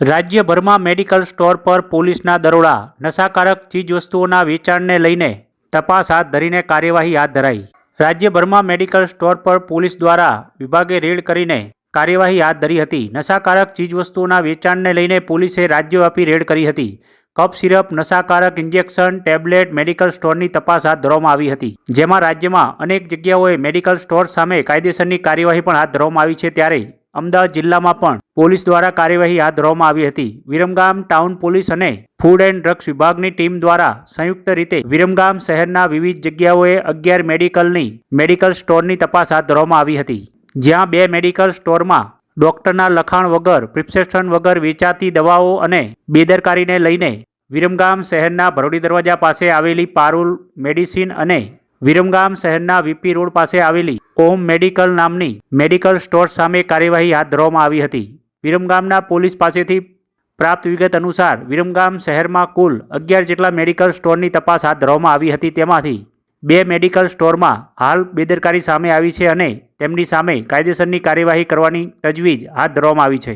રાજ્યભરમાં medical store પર પોલીસના દરોડા. નશાકારક ચીજવસ્તુઓના વેચાણને લઈને તપાસ હાથ ધરીને કાર્યવાહી હાથ ધરાઈ. રાજ્યભરમાં મેડિકલ સ્ટોર પર પોલીસ દ્વારા વિભાગે રેડ કરીને કાર્યવાહી હાથ ધરી હતી. નશાકારક ચીજવસ્તુઓના વેચાણને લઈને પોલીસે રાજ્યવ્યાપી રેડ કરી હતી. કફ સિરપ, નશાકારક ઇન્જેક્શન, ટેબ્લેટ મેડિકલ સ્ટોરની તપાસ હાથ ધરવામાં આવી હતી. જેમાં રાજ્યમાં અનેક જગ્યાઓએ મેડિકલ સ્ટોર સામે કાયદેસરની કાર્યવાહી પણ હાથ ધરવામાં આવી છે ત્યારે અમદાવાદ જિલ્લામાં પણ પોલીસ દ્વારા કાર્યવાહી હાથ ધરવામાં આવી હતી. વિરમગામ ટાઉન પોલીસ અને ફૂડ એન્ડ ડ્રગ્સ વિભાગની ટીમ દ્વારા સંયુક્ત રીતે વિરમગામ શહેરના વિવિધ જગ્યાઓએ અગિયાર મેડિકલની, મેડિકલ સ્ટોરની તપાસ હાથ ધરવામાં આવી હતી. જ્યાં બે મેડિકલ સ્ટોરમાં ડોક્ટરના લખાણ વગર, પ્રિસ્ક્રિપ્શન વગર વેચાતી દવાઓ અને બેદરકારીને લઈને વિરમગામ શહેરના ભરોડી દરવાજા પાસે આવેલી પારુલ મેડિસિન અને વિરમગામ શહેરના વીપી રોડ પાસે આવેલી ઓમ મેડિકલ નામની મેડિકલ સ્ટોર સામે કાર્યવાહી હાથ ધરવામાં આવી હતી. વિરમગામના પોલીસ પાસેથી પ્રાપ્ત વિગત અનુસાર વિરમગામ શહેરમાં કુલ અગિયાર જેટલા મેડિકલ સ્ટોરની તપાસ હાથ ધરવામાં આવી હતી. તેમાંથી બે મેડિકલ સ્ટોરમાં હાલ બેદરકારી સામે આવી છે અને તેમની સામે કાયદેસરની કાર્યવાહી કરવાની તજવીજ હાથ ધરવામાં આવી છે.